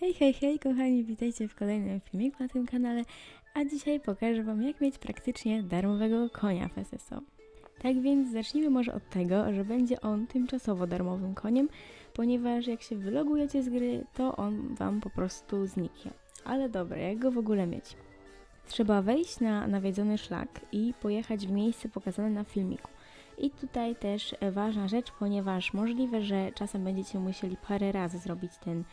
Hej, hej, hej, kochani, witajcie w kolejnym filmiku na tym kanale, a dzisiaj pokażę Wam, jak mieć praktycznie darmowego konia w SSO. Tak więc zacznijmy może od tego, że będzie on tymczasowo darmowym koniem, ponieważ jak się wylogujecie z gry, to on Wam po prostu zniknie. Ale dobra, jak go w ogóle mieć? Trzeba wejść na nawiedzony szlak i pojechać w miejsce pokazane na filmiku. I tutaj też ważna rzecz, ponieważ możliwe, że czasem będziecie musieli parę razy zrobić ten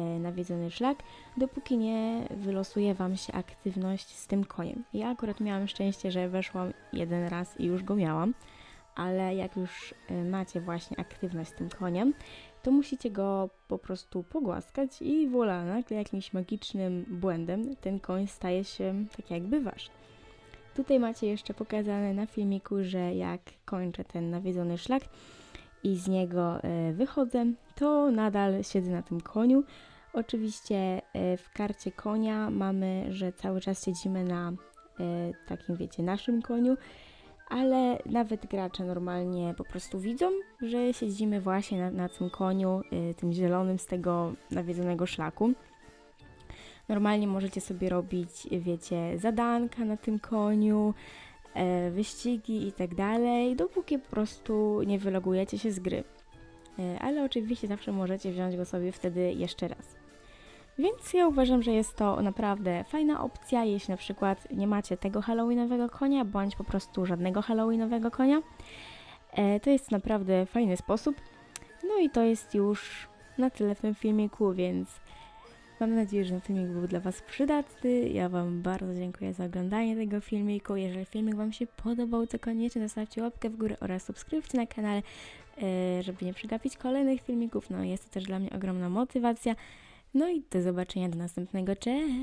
nawiedzony szlak, dopóki nie wylosuje Wam się aktywność z tym koniem. Ja akurat miałam szczęście, że weszłam jeden raz i już go miałam, ale jak już e, macie właśnie aktywność z tym koniem, to musicie go po prostu pogłaskać i voilà, nagle jakimś magicznym błędem ten koń staje się tak jakby wasz. Tutaj macie jeszcze pokazane na filmiku, że jak kończę ten nawiedzony szlak i z niego e, wychodzę, to nadal siedzę na tym koniu. Oczywiście e, w karcie konia mamy, że cały czas siedzimy na e, takim, wiecie, naszym koniu, ale nawet gracze normalnie po prostu widzą, że siedzimy właśnie na, na tym koniu, tym zielonym z tego nawiedzonego szlaku. Normalnie możecie sobie robić, wiecie, zadanka na tym koniu, wyścigi i tak dalej, dopóki po prostu nie wylogujecie się z gry. E, ale oczywiście zawsze możecie wziąć go sobie wtedy jeszcze raz. Więc ja uważam, że jest to naprawdę fajna opcja, jeśli na przykład nie macie tego halloweenowego konia, bądź po prostu żadnego halloweenowego konia. E, to jest naprawdę fajny sposób. No i to jest już na tyle w tym filmiku, więc mam nadzieję, że ten filmik był dla Was przydatny. Ja Wam bardzo dziękuję za oglądanie tego filmiku. Jeżeli filmik Wam się podobał, to koniecznie zostawcie łapkę w górę oraz subskrypcję na kanale, e, żeby nie przegapić kolejnych filmików. No jest to też dla mnie ogromna motywacja. No i do zobaczenia do następnego. Cześć!